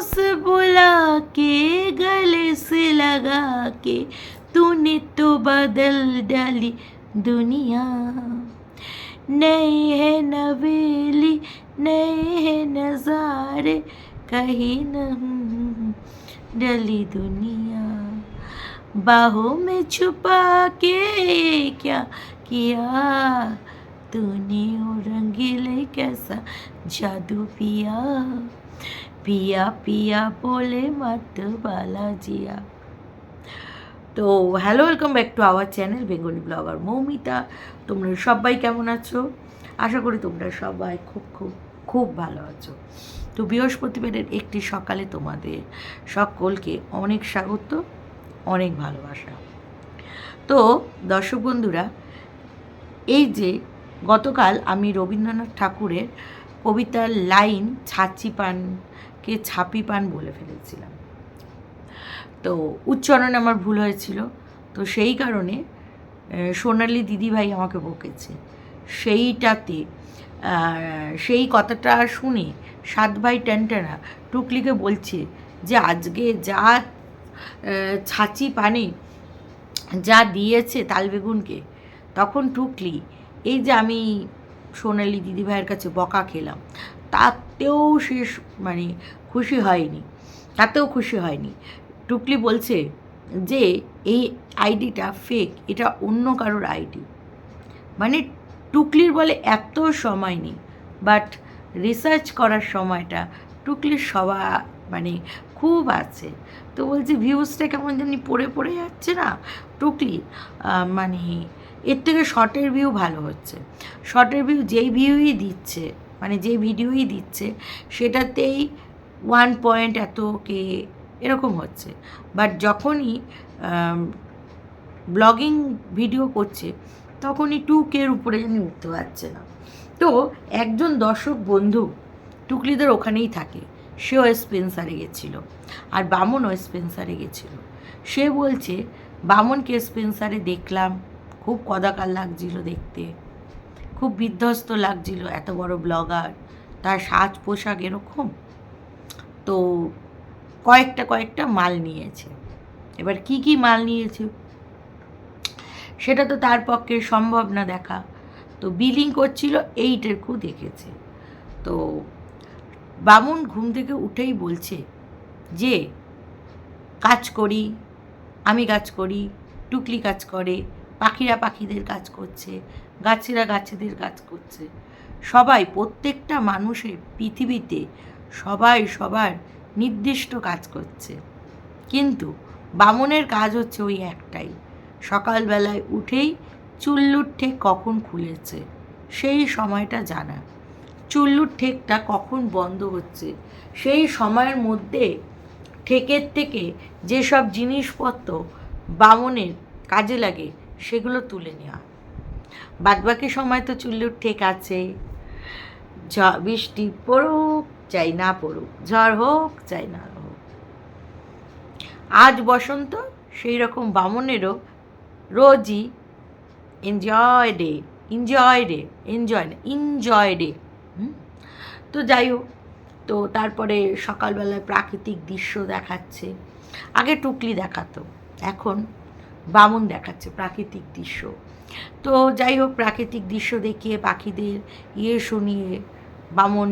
से बुला के, गले से लगा के, तूने तो बदल डाली दुनिया। नए है नवेली, नए है नजारे, कहीं न डली दुनिया। बाहों में छुपा के क्या किया तूने ओ रंगीले कैसा जादू पिया? পিয়া পিয়া বলে মাত বালা জিয়া তো hello welcome back to our channel Bengali blogger Moumita তোমরা সবাই কেমন আছো? আশা করি তোমরা সবাই খুব খুব খুব ভালো আছো। তো বৃহস্পতিবারের একটি সকালে তোমাদের সকলকে অনেক স্বাগত, অনেক ভালোবাসা। তো দর্শক বন্ধুরা, এই যে গতকাল আমি রবীন্দ্রনাথ ঠাকুরের কবিতার লাইন, ছাঁচি পানকে ছাপি পান বলে ফেলেছিলাম। তো উচ্চারণে আমার ভুল হয়েছিল। তো সেই কারণে সোনালি দিদিভাই আমাকে বকেছে। সেইটাতে সেই কথাটা শুনে সাত ভাই ট্যান্টানা টুকলিকে বলছে যে, আজকে যা ছাঁচি পানে যা দিয়েছে তালবেগুনকে, তখন টুকলি, এই যে আমি সোনালি দিদিভাইয়ের কাছে বকা খেলাম তাতেও সে মানে খুশি হয়নি, তাতেও খুশি হয়নি। টুকলি বলছে যে এই আইডিটা ফেক এটা অন্য কারোর আইডি। মানে টুকলির বলে এত সময় নেই বাট রিসার্চ করার সময়টা টুকলির সবা মানে খুব আছে। তো বলছে ভিউজটা কেমন জানি পড়ে পড়ে যাচ্ছে না। টুকলি মানে এর থেকে শর্টের ভিউ ভালো হচ্ছে। শর্টের ভিউ যেই ভিউই দিচ্ছে মানে যে ভিডিওই দিচ্ছে, সেটাতেই ওয়ান পয়েন্ট এত কে এরকম হচ্ছে। বাট যখনই ব্লগিং ভিডিও করছে, তখনই টু কের উপরে জানি উঠতে পারছে না। তো একজন দর্শক বন্ধু টুকলিদের ওখানেই থাকে, সেও স্পেন্সারে গেছিল আর বামনও স্পেন্সারে গেছিল। সে বলছে, বামনকে স্পেন্সারে দেখলাম, খুব কদাকার লাগছিল দেখতে। খুব বিধ্বস্ত লাগছিল এত বড় ব্লগার, তার সাজ পোশাক এরকম। তো কয়েকটা কয়েকটা মাল নিয়েছে। এবার কি কি মাল নিয়েছে? সেটা তো তার পক্ষে সম্ভব না দেখা। তো বিলিং করছিল এইটুকু দেখেছে। তো বামুন ঘুম থেকে উঠেই বলছে যে, কাজ করি, আমি কাজ করি, টুকলি কাজ করে পাখিরা পাখিদের কাজ করছে, গাছেরা গাছেদের কাজ করছে। সবাই, প্রত্যেকটা মানুষের পৃথিবীতে সবাই সবার নির্দিষ্ট কাজ করছে। কিন্তু বামনের কাজ হচ্ছে ওই একটাই। সকালবেলায় উঠেই চুল্লুর ঠেক কখন খুলেছে, সেই সময়টা জানা। চুল্লুর ঠেকটা কখন বন্ধ হচ্ছে, সেই সময়ের মধ্যে ঠেকের থেকে যেসব জিনিসপত্র বামনের কাজে লাগে সেগুলো তুলে নেওয়া বাদবাকি সময় তো চুল্লুর ঠেক আছে বৃষ্টি পড়ুক, চাই না পড়ুক। ঝড় হোক, চাই না হোক। আজ বসন্ত, সেই রকম বামনেরও রোজই enjoy day enjoy day enjoy না এনজয় ডে তো যাই হোক, তো তারপরে সকালবেলায় প্রাকৃতিক দৃশ্য দেখাচ্ছে। আগে টুকলি দেখাতো, এখন বামন দেখাচ্ছে, প্রাকৃতিক দৃশ্য। তো যাই হোক, প্রাকৃতিক দৃশ্য দেখিয়ে পাখিদের ইয়ে শুনিয়ে বামন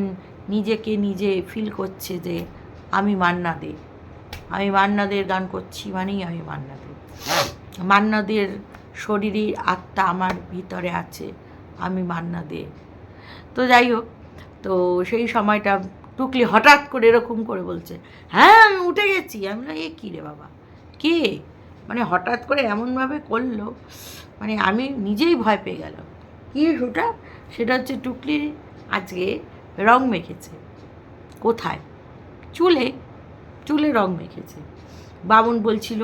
নিজেকে নিজে ফিল করছে যে, আমি মান্না দে আমি মান্নাদের গান করছি মানেই আমি মান্না দে মান্নাদের শরীরের আত্মা আমার ভিতরে আছে, আমি মান্না দে তো যাই হোক, তো সেই সময়টা টুকলি হঠাৎ করে এরকম করে বলছে হ্যাঁ আমি উঠে গেছি। আমি এ কী রে বাবা? কে? হঠাৎ করে এমনভাবে করল মানে আমি নিজেই ভয় পেয়ে গেল কী ওটা সেটা হচ্ছে টুকলি আজকে রং মেখেছে। কোথায়? চুলে চুলে রং মেখেছে। বামুন বলছিল,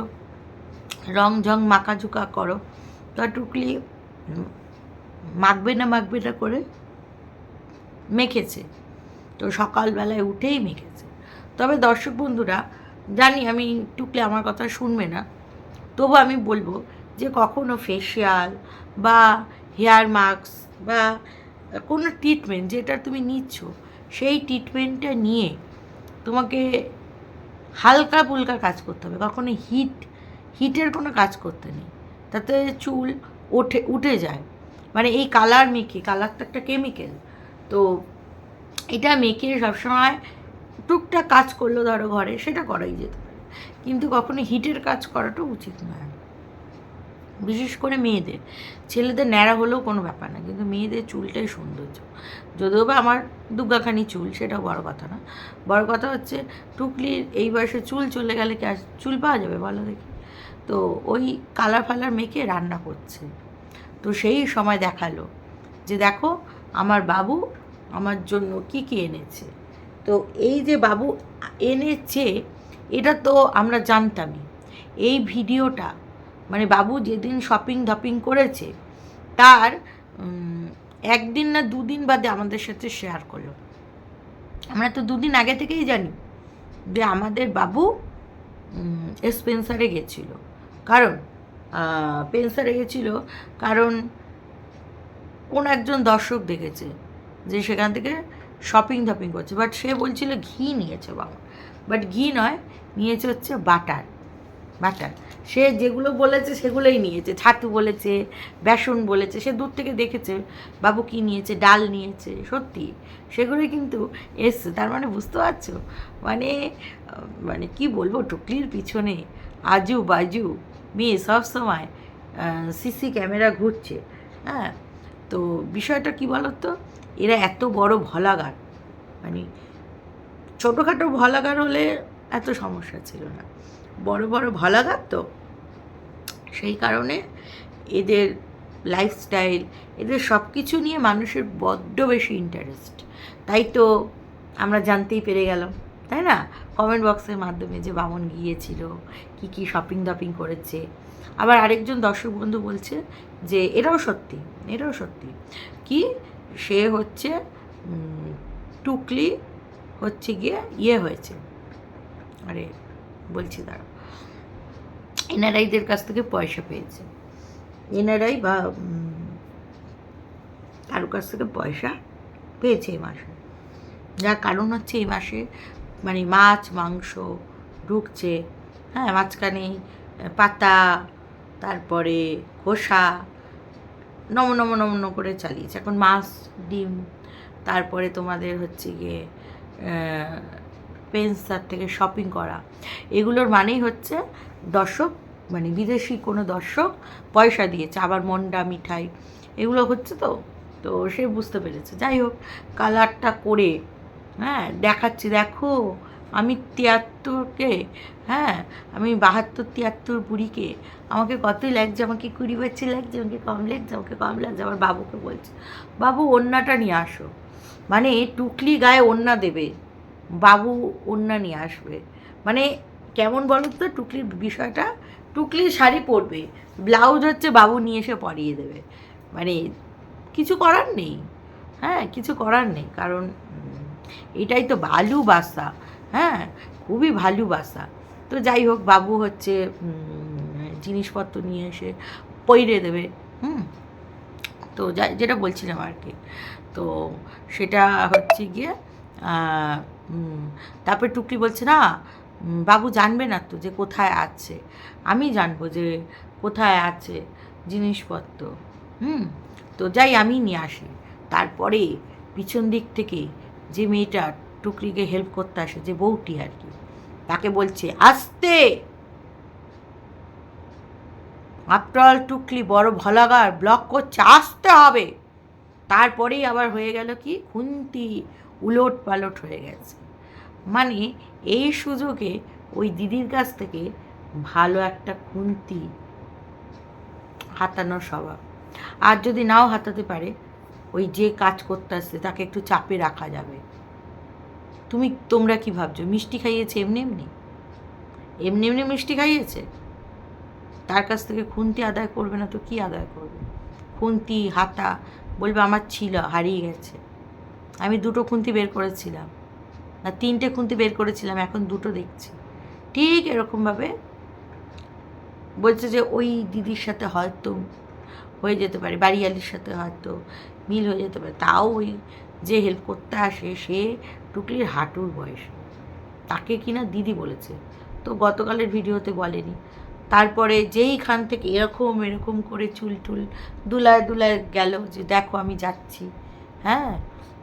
রং ঝং মাকাঝুকা করো। তা টুকলি মাখবে না মাখবে না করে মেখেছে। তো সকালবেলায় উঠেই মেখেছে। তবে দর্শক বন্ধুরা, জানি আমি টুকলে আমার কথা শুনবে না। তবু আমি বলব যে কখনো ফেসিয়াল বা হেয়ার মাস্ক বা কোনো ট্রিটমেন্ট যেটা তুমি নিচ্ছ, সেই ট্রিটমেন্টটা নিয়ে তোমাকে হালকা ফুলকা কাজ করতে হবে। কখনো হিট হিটের কোনো কাজ করতে নেই। তাতে চুল ওঠে, উঠে যায়। মানে এই কালার মেখে কালার তো একটা কেমিক্যাল তো এটা মেখে সবসময় টুকটাক কাজ করল ধরো ঘরে, সেটা করাই যেতে। কিন্তু কখনো হিটের কাজ করাটা উচিত নয়। বিশেষ করে মেয়েদের। ছেলেদের ন্যাড়া হলেও কোনো ব্যাপার না, কিন্তু মেয়েদের চুলটাই সৌন্দর্য। যদিও বা আমার দুর্গাখানি চুল, সেটাও বড় কথা না। বড় কথা হচ্ছে, টুকলির এই বয়সে চুল চলে গেলে কি চুল পাওয়া যাবে বলো দেখি? তো ওই কালার ফালার মেখে রান্না করছে। তো সেই সময় দেখাল যে দেখো, আমার বাবু আমার জন্য কি কি এনেছে। তো এই যে বাবু এনেছে এটা তো আমরা জানতামই। এই ভিডিওটা মানে বাবু যেদিন শপিং ধপিং করেছে, তার একদিন না দুদিন বাদে আমাদের সাথে শেয়ার করল। আমরা তো দুদিন আগে থেকেই জানি যে আমাদের বাবু স্পেন্সারে গেছিল। কারণ পেন্সারে গেছিল কারণ কোন একজন দর্শক দেখেছে যে সেখান থেকে শপিং ধপিং করছে। বাট সে বলছিল ঘি নিয়েছে বাবা। বাট ঘি নয়, নিয়েছে হচ্ছে বাটার বাটার। সে যেগুলো বলেছে সেগুলোই নিয়েছে, ছাতু বলেছে, বেসন বলেছে, সে দূর থেকে দেখেছে, বাবু কি নিয়েছে, ডাল নিয়েছে, সত্যি। সেগুলোই কিন্তু এসছে, তার মানে বুঝতে পারছ? মানে মানে কি বলব, টুকলির পিছনে আজু বাজু, মেয়ে সবসময় সিসি ক্যামেরা ঘুরছে হ্যাঁ? তো বিষয়টা কি বলতো? এরা এত বড় ভলাগার মানে ছোটোখাটো ভলাগার হলে এত সমস্যা ছিল না। বড় বড় ভলাগার তো। সেই কারণে এদের লাইফস্টাইল এদের সব কিছু নিয়ে মানুষের বড্ড বেশি ইন্টারেস্ট তাই তো আমরা জানতেই পেরে গেলাম, তাই না? কমেন্ট বক্সের মাধ্যমে যে বামন গিয়েছিল, কি কি শপিং দপিং করেছে। আবার আরেকজন দর্শক বন্ধু বলছে যে, এটাও সত্যি এটাও সত্যি। কি? সে হচ্ছে টুকলি হচ্ছে গিয়ে ইয়ে হয়েছে। আরে, বলছি দাঁড়া এনআরআইদের কাছ থেকে পয়সা পেয়েছে। এনআরআই বা কারও কাছ থেকে পয়সা পেয়েছে এই মাসে। যার কারণ হচ্ছে এই মাসে মানে মাছ, মাংস ঢুকছে। হ্যাঁ মাঝখানে পাতা, তারপরে খোসা নম নম নম করে চালিয়েছে। এখন মাছ, ডিম, তারপরে তোমাদের হচ্ছে গিয়ে পেন্সার থেকে শপিং করা। এগুলোর মানেই হচ্ছে দর্শক মানে বিদেশি কোনো দর্শক পয়সা দিয়েছে, আবার মন্ডা, মিঠাই, এগুলো হচ্ছে তো তো সে বুঝতে পেরেছে। যাই হোক কালারটা করে হ্যাঁ দেখাচ্ছি, দেখো। আমি তিয়াত্তরকে হ্যাঁ আমি বাহাত্তর, তিয়াত্তর বুড়িকে, আমাকে কতই লাগছে, আমাকে কুড়ি বছর লাগছে, আমাকে কম লাগছে, আমাকে কম লাগছে, আমার বাবুকে বলছে, বাবু, ওন্নাটা নিয়ে আসো। মানে টুকলি গায়ে ওন্না দেবে, বাবু ওন্না নিয়ে আসবে। মানে কেমন বলো তো টুকলির বিষয়টা টুকলির শাড়ি পরবে, ব্লাউজ হচ্ছে বাবু নিয়ে এসে পরিয়ে দেবে। মানে কিছু করার নেই হ্যাঁ কিছু করার নেই, কারণ এটাই তো ভালোবাসা হ্যাঁ খুবই ভালোবাসা তো যাই হোক, বাবু হচ্ছে জিনিসপত্র নিয়ে এসে পইরে দেবে, হুম? তো যা যেটা বলছিলাম আর কি। তো সেটা হচ্ছে গিয়ে তারপরে টুকলি বলছে, না বাবু জানবে না তো যে কোথায় আছে। আমি জানব যে কোথায় আছে জিনিসপত্র, হুম? তো যাই, আমি নিয়ে আসি। তারপরে পিছন দিক থেকে যে মেয়েটা টুকরিকে হেল্প করতে আসে যে বউটি আর কি। তাকে বলছে, আসতে! আফটার টুকলি বড় ভলাগার ব্লক করছে, আসতে হবে! তারপরেই আবার হয়ে গেল কি, খুন্তি উলট পালট হয়ে গেছে। মানে এই সুযোগে ওই দিদির কাছ থেকে ভালো একটা খুন্তি হাতানোর স্বভাব। আর যদি নাও হাতাতে পারে, ওই যে কাজ করতে আসছে, তাকে একটু চাপে রাখা যাবে। তুমি তোমরা কি ভাবছ? মিষ্টি খাইয়েছে এমনি এমনি? এমনি এমনি মিষ্টি খাইয়েছে? তার কাছ থেকে খুন্তি আদায় করবে না তো কি আদায় করবে? খুন্তি, হাতা, বলবে আমার ছিল, হারিয়ে গেছে। আমি দুটো খুন্তি বের করেছিলাম। না, তিনটে খুন্তি বের করেছিলাম, এখন দুটো দেখছি। ঠিক এরকমভাবে বলছে যে ওই দিদির সাথে হয়তো হয়ে যেতে পারে, বাড়িয়ালির সাথে হয়তো মিল হয়ে যেতে পারে। তাও ওই যে হেল্প করতে আসে, সে টুকলির হাঁটুর বয়স। তাকে কিনা দিদি বলেছে। তো গতকালের ভিডিওতে বলেনি। তারপরে যেইখান থেকে এরকম এরকম করে চুল টুল দুলায় দুলায় গেল যে, দেখো, আমি যাচ্ছি। হ্যাঁ?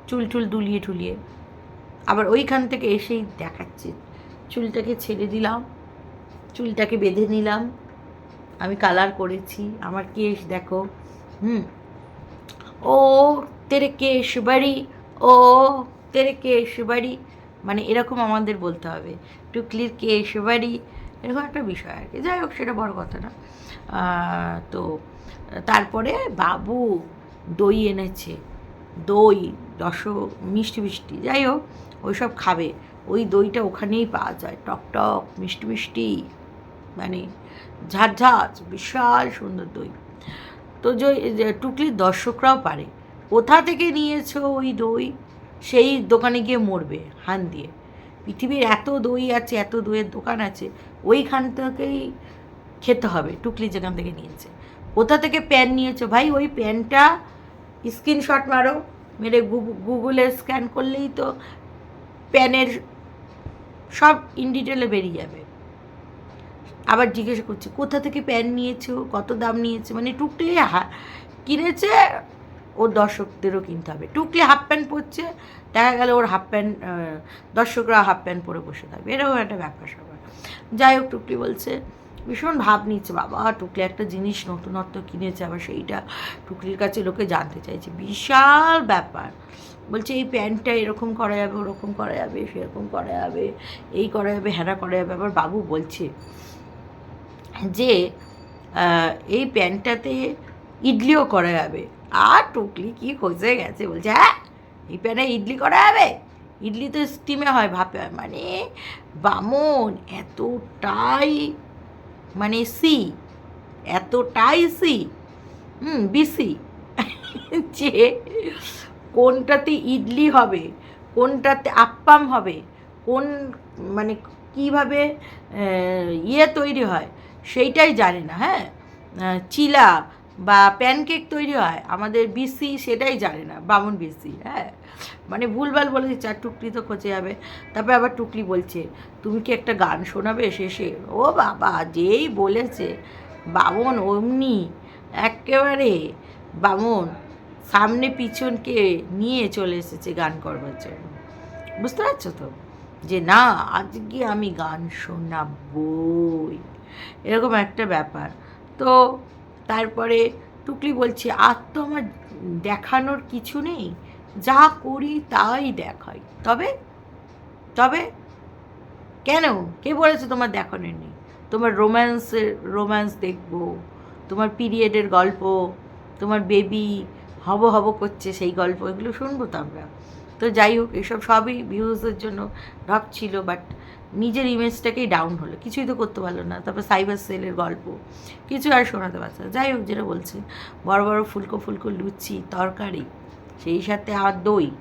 চুল টুল দুলিয়ে টুলিয়ে আবার ওইখান থেকে এসেই দেখাচ্ছে। চুলটাকে ছেড়ে দিলাম। চুলটাকে বেঁধে নিলাম। আমি কালার করেছি। আমার কেশ দেখো। হুম? ও, তেরে কেশ বাড়ি। ও তেরে কেশ বাড়ি? মানে এরকম আমাদের বলতে হবে। টুকলির কেশ বাড়ি? এরকম একটা বিষয় আর কি। যাই হোক, সেটা বড় কথা না। তো তারপরে বাবু দই এনেছে। দই রস মিষ্টি মিষ্টি। যাই হোক ওইসব খাবে। ওই দইটা ওখানেই পাওয়া যায়। টক টক, মিষ্টি মিষ্টি। মানে ঝাঁঝ বিশাল সুন্দর দই। তো যে টুকলির দর্শকরাও পারে। কোথা থেকে নিয়েছো ওই দই? সেই দোকানে গিয়ে মরবে, হান দিয়ে। পৃথিবীর এত দই আছে, এত দইয়ের দোকান আছে ওইখান থেকেই খেতে হবে, টুকলি যেখান থেকে নিয়েছে। কোথা থেকে প্যান নিয়েছো? ভাই, ওই প্যানটা স্ক্রিনশট মারো, মেরে গুগু- গুগলে স্ক্যান করলেই তো প্যানের সব ইন ডিটেলে বেরিয়ে যাবে। আবার জিজ্ঞাসা করছে, কোথা থেকে প্যান নিয়েছো? কত দাম নিয়েছে? মানে টুকলি কিনেছে ওর দর্শকদেরও কিনতে হবে। টুকলি হাফ প্যান্ট পরছে, দেখা গেল ওর হাফ প্যান্ট দর্শকরা হাফ প্যান্ট পরে বসে থাকবে। এরকম একটা ব্যাপার স্যাপার যাই হোক, টুকলি বলছে, ভীষণ ভাব নিচ্ছে বাবা। টুকলি একটা জিনিস নতুনত্ব কিনেছে, আবার সেইটা টুকলির কাছে লোকে জানতে চাইছে। বিশাল ব্যাপার। বলছে, এই প্যান্টটা এরকম করা যাবে, ওরকম করা যাবে, সেরকম করা যাবে, এই করা যাবে হ্যানা করা যাবে। আবার বাবু বলছে যে এই প্যান্টটাতে ইডলিও করা যাবে। আর টুকলি কি খসে গেছে, বলছে হ্যাঁ এই প্যানে ইডলি করা যাবে? ইডলি তো স্টিমে হয়, ভাপে হয়। মানে বামন, এতটাই মানে সি, এতটাই সি, হুম, বিসি, যে কোনটাতে ইডলি হবে, কোনটাতে আপ্পাম হবে, কোন মানে কীভাবে ইয়ে তৈরি হয়, সেইটাই জানে না হ্যাঁ? চিলা বা প্যানকেক তৈরি হয়, আমাদের বিসি সেটাই জানে না, বামন বিসি হ্যাঁ? মানে ভুলভাল বলে দিচ্ছে আর টুকলি তো খোঁজে যাবে। তারপরে আবার টুকলি বলছে, তুমি কি একটা গান শোনাবে শেষে? ও বাবা, যেই বলেছে, বামন অমনি, একেবারে বামন সামনে পিছনকে নিয়ে চলে এসেছে গান করবার জন্য। বুঝতে পারছ তো? যে না, আজকে আমি গান শোনাবই। এরকম একটা ব্যাপার। তো তারপরে টুকলি বলছে, আর তো আমার দেখানোর কিছু নেই। যা করি তাই দেখাই। তবে তবে কেন? কে বলেছে তোমার দেখানোর নেই? তোমার রোম্যান্সের, রোম্যান্স দেখব, তোমার পিরিয়ডের গল্প, তোমার বেবি হব হব করছে সেই গল্প, এগুলো শুনব তো আমরা। তো যাই হোক, এসব সবই ভিউজের জন্য ভাবছিল বাট নিজের ইমেজটাকেই ডাউন হলো। কিছুই তো করতে পারল না। তারপর সাইবার সেলের গল্প। কিছু আর শোনাতে পারছে না। যাই হোক, যেটা বলছে, বড় বড় ফুলকো ফুলকো লুচি, তরকারি, সেই সাথে আর দই।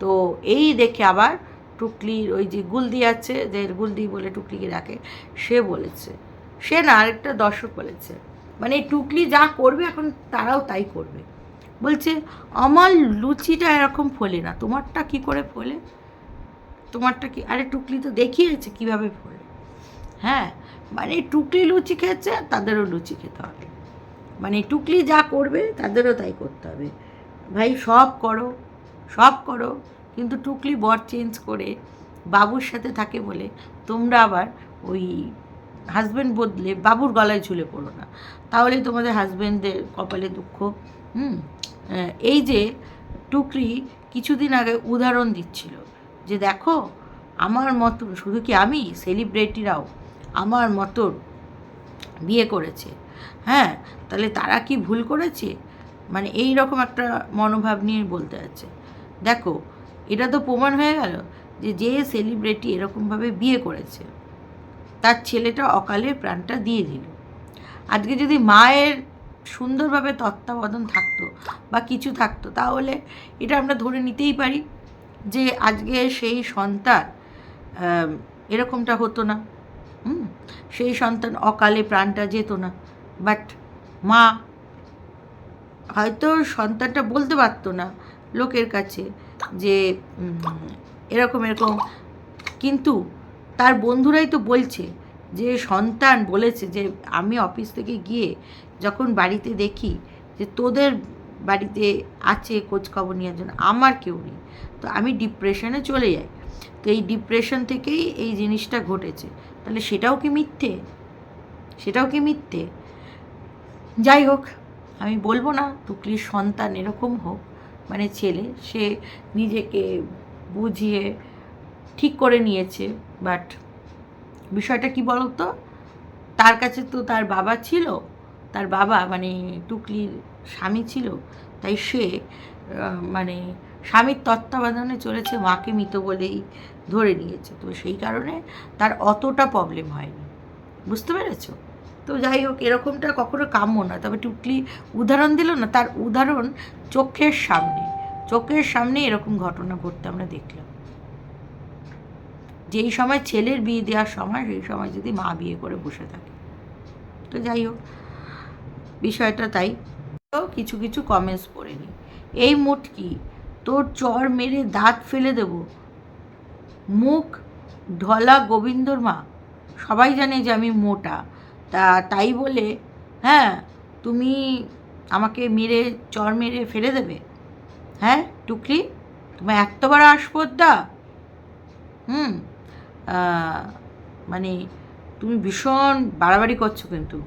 তো এই দেখে আবার টুকলির ওই যে গুলদি আছে, যে গুলদি বলে টুকলিকে ডাকে, সে বলেছে। সে না, আরেকটা দর্শক বলেছে। মানে টুকলি যা করবে, এখন তারাও তাই করবে। বলছে, আমার লুচিটা এরকম ফোলে না। তোমারটা কি করে ফোলে? তোমারটা কি, আরে টুকলি তো দেখিয়েছে কীভাবে ফোলে হ্যাঁ মানে টুকলি লুচি খেয়েছে, তাদেরও লুচি খেতে হবে। মানে টুকলি যা করবে, তাদেরও তাই করতে হবে। ভাই, সব করো সব করো, কিন্তু টুকলি বর চেঞ্জ করে, বাবুর সাথে থাকে বলে তোমরা আবার ওই হাজব্যান্ড বদলে বাবুর গলায় ঝুলে পড়ো না। তাহলে তোমাদের হাজব্যান্ডদের কপালে দুঃখ। হুম এই যে টুকরি কিছুদিন আগে উদাহরণ দিচ্ছিল। যে দেখো, আমার মতন শুধু কি আমি সেলিব্রিটিরাও আমার মতন বিয়ে করেছে। হ্যাঁ তাহলে তারা কি ভুল করেছে? মানে এই রকম একটা মনোভাব নিয়ে বলতে আছে। দেখো, এটা তো প্রমাণ হয়ে গেল যে যে সেলিব্রিটি এরকমভাবে বিয়ে করেছে, তার ছেলেটা অকালে প্রাণটা দিয়ে দিল। আজকে যদি মায়ের সুন্দরভাবে তত্ত্বাবধান থাকতো বা কিছু থাকতো, তাহলে এটা আমরা ধরে নিতেই পারি। যে আজকে সেই সন্তান এরকমটা হতো না। সেই সন্তান অকালে প্রাণটা যেত না। বাট মা হয়তো সন্তানটা বলতে পারতো না লোকের কাছে যে এরকম এরকম। কিন্তু তার বন্ধুরাই তো বলছে যে, সন্তান বলেছে যে, আমি অফিস থেকে গিয়ে যখন বাড়িতে দেখি যে তোদের বাড়িতে আছে খোঁজখবর নেওয়ার জন্য, আমার কেউ নেই। তো আমি ডিপ্রেশনে চলে যাই। তো এই ডিপ্রেশন থেকেই এই জিনিসটা ঘটেছে। তাহলে সেটাও কি মিথ্যে? সেটাও কি মিথ্যে? যাই হোক, আমি বলব না টুকলির সন্তান এরকম হোক মানে ছেলে, সে নিজেকে বুঝিয়ে ঠিক করে নিয়েছে। বাট বিষয়টা কি বলতো? তার কাছে তো তার বাবা ছিল, তার বাবা মানে টুকলির স্বামী ছিল, তাই সে মানে স্বামীর তত্ত্বাবধানে চলেছে, মাকে মৃত বলেই ধরে নিয়েছে। তো সেই কারণে তার অতটা প্রবলেম হয়নি। বুঝতে পেরেছ? তো যাই হোক, এরকমটা কখনো কাম্য না। তবে টুকলি উদাহরণ দিল না, তার উদাহরণ চোখের সামনে। চোখের সামনে এরকম ঘটনা ঘটতে আমরা দেখলাম। যেই সময় ছেলের বিয়ে দেওয়ার সময়, সেই সময় যদি মা বিয়ে করে বসে থাকে। তো যাই হোক, বিষয়টা তাই। কিছু কিছু কমেন্টস পড়ে নি। এই মুটকি, তোর চর মেরে দাঁত ফেলে দেব। মুখ ঢলা গোবিন্দর মা। সবাই জানে যে আমি মোটা। তা তাই বলে হ্যাঁ তুমি আমাকে মেরে, চর মেরে ফেলে দেবে। হ্যাঁ টুকলি? তোমার এত বড় আসপদ্দা? হুম মানে তুমি ভীষণ বাড়াবাড়ি করছ কিন্তু।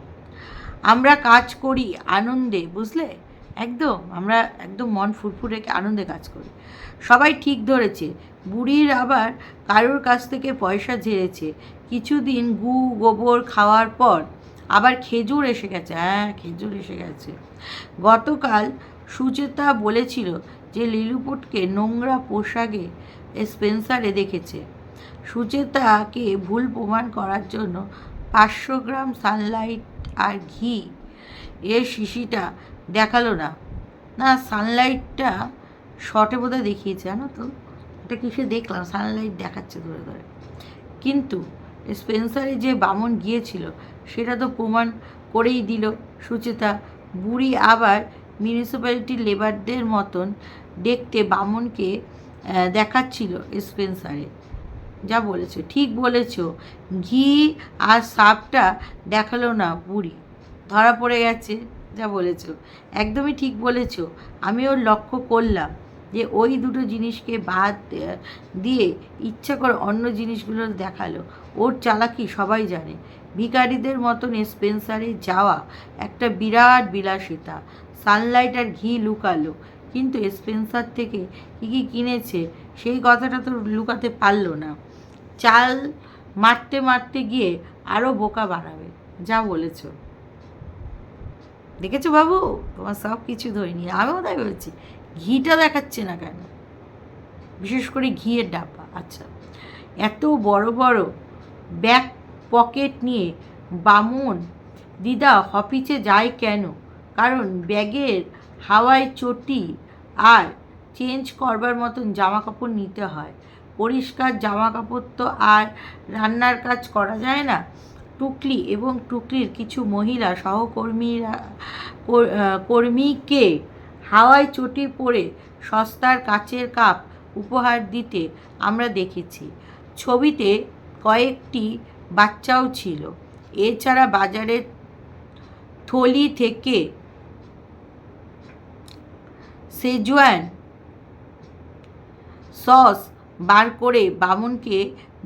আমরা কাজ করি আনন্দে, বুঝলে? একদম, আমরা একদম মন ফুরফুরে আনন্দে কাজ করি। সবাই ঠিক ধরেছে, বুড়ির আবার কারোর কাছ থেকে পয়সা ঝেড়েছে। কিছুদিন গু, গোবর খাওয়ার পর আবার খেজুর এসে গেছে হ্যাঁ খেজুর এসে গেছে। গতকাল সুচেতা বলেছিল যে লিলুপুটকে নোংরা পোশাকে স্পেন্সারে দেখেছে। সুচেতাকে ভুল প্রমাণ করার জন্য পাঁচশো গ্রাম সানলাইট আর ঘি। এর শিশিটা দেখাল না। না সানলাইটটা শর্টে বোধহয় দেখিয়েছে, জানো তো? এটা কিসে দেখলাম সানলাইট দেখাচ্ছে ধরে ধরে। কিন্তু স্পেন্সারে যে বামন গিয়েছিল, সেটা তো প্রমাণ করেই দিল সুচেতা। বুড়ি আবার মিউনিসিপ্যালিটির লেবারদের মতন দেখতে বামনকে দেখাচ্ছিল স্পেন্সারে যা বলেছ, ঠিক বলেছ। ঘি আর সাপটা দেখাল না বুড়ি। ধরা পড়ে গেছে, যা বলেছ। একদমই ঠিক বলেছ। আমি ওর লক্ষ্য করলাম যে ওই দুটো জিনিসকে বাদ দিয়ে ইচ্ছা করে অন্য জিনিসগুলো দেখাল। ওর চালাকি সবাই জানে। ভিখারিদের মতন স্পেন্সারে যাওয়া একটা বিরাট বিলাসিতা। সানলাইট আর ঘি লুকালো। কিন্তু স্পেন্সার থেকে কী কী কিনেছে, সেই কথাটা তো লুকাতে পারল না। চাল মারতে মারতে গিয়ে আরও বোকা বানাবে, যা বলেছ। দেখেছ বাবু? তোমার সব কিছু ধরিনি। আমিও তাই বলছি ঘিটা দেখাচ্ছে না কেন? বিশেষ করে ঘিয়ের ডাব্বা। আচ্ছা এত বড় বড় ব্যাক পকেট নিয়ে বামন দিদা হপিচে যায় কেন? কারণ ব্যাগের হাওয়ায় চটি আর চেঞ্জ করবার মতন জামা কাপড় নিতে হয়। পরিষ্কার জামা কাপড় তো আর রান্নার কাজ করা যায় না। টুকলি এবং টুকলির কিছু মহিলা সহকর্মীরা কর্মীকে হাওয়ায় চটি পরে সস্তার কাচের কাপ উপহার দিতে আমরা দেখেছি। ছবিতে কয়েকটি বাচ্চাও ছিল। এছাড়া বাজারের থলি থেকে সেজুয়ান সস বার করে বামনকে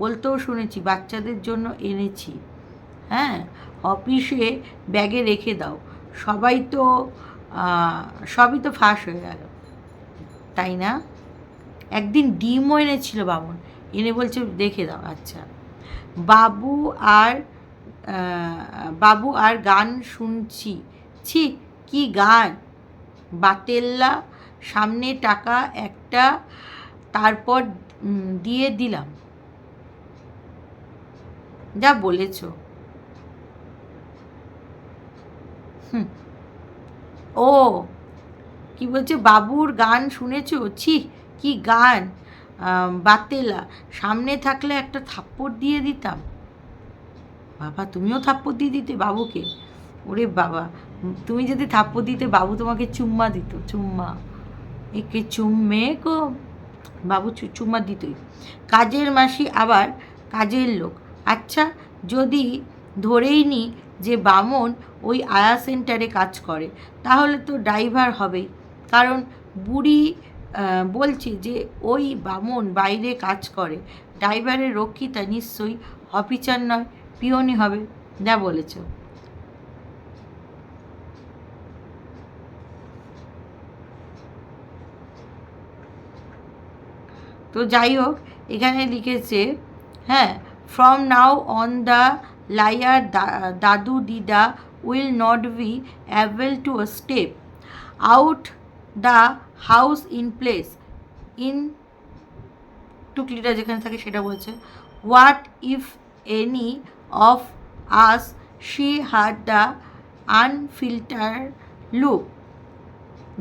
বলতেও শুনেছি, বাচ্চাদের জন্য এনেছি। হ্যাঁ অফিসে ব্যাগে রেখে দাও। সবাই তো সবই তো ফাঁস হয়ে গেল। তাই না? একদিন ডিমও এনেছিল বামন। এনে বলছে, দেখে দাও আচ্ছা। বাবু আর বাবু আর গান শুনছি। ছি, কি গান? বাতেল্লা, সামনে টাকা একটা, তারপর দিয়ে দিলাম। যা বলেছ। হুম। ও, কি বলছে? বাবুর গান শুনেছো? ছি, কি গান? বাতেলা। সামনে থাকলে একটা থাপ্পড় দিয়ে দিতাম। বাবা, তুমিও থাপ্পড় দিয়ে দিতে বাবুকে? ওরে বাবা, তুমি যদি থাপ্পড় দিতে বাবু তোমাকে চুম্মা দিত, চুম্মা। একে চুম্মে গো। বাবু চু- চুম্মা দিতই। কাজের মাসি আবার কাজের লোক। আচ্ছা যদি ধরেই নিই যে বামন ওই আয়া সেন্টারে কাজ করে, তাহলে তো ড্রাইভার হবেই। কারণ বুড়ি বলছে যে ওই বামন বাইরে কাজ করে। ড্রাইভারের রক্ষিতা নিশ্চয়ই অফিসার নয়, পিওনই হবে, যা বলেছ। তো যাই হোক, এখানে লিখেছে হ্যাঁ from now on the liar দাদু দিদা will not be able to step out the house in place in টুকলিটা যেখানে থাকে সেটা বলছে what if any of us she her the unfilter look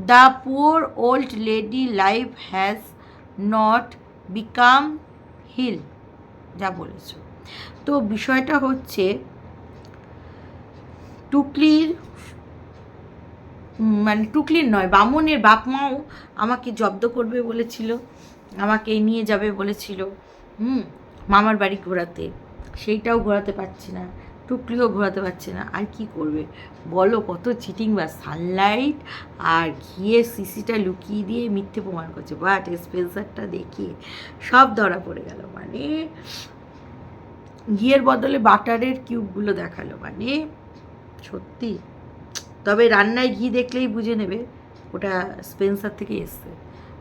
the poor old lady life has not become hell যা বলেছ। তো বিষয়টা হচ্ছে, টুকলির মানে টুকলির নয়, বামনের বাপ মাও আমাকে জব্দ করবে বলেছিল, আমাকে নিয়ে যাবে বলেছিল, হুম, মামার বাড়ি ঘোরাতে। সেইটাও ঘোরাতে পারছি না। টুকলিও ঘোরাতে পারছে না। আর কি করবে? বলো, কত চিটিং বা সানলাইট আর ঘিয়ে সিসিটা লুকিয়ে দিয়ে মিথ্যে প্রমাণ করছে। বাট স্পেন্সারটা দেখিয়ে সব ধরা পড়ে গেল। মানে ঘিয়ের বদলে বাটারের কিউবগুলো দেখাল। মানে সত্যি। তবে রান্নায় ঘি দেখলেই বুঝে নেবে, ওটা স্পেন্সার থেকে এসছে।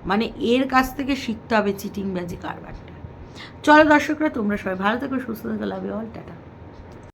মানে এর কাছ থেকে শিখতে হবে চিটিং বাজি কারবারটা চলো দর্শকরা, তোমরা সবাই ভালো থেকো, সুস্থ থেকো অল টাটা।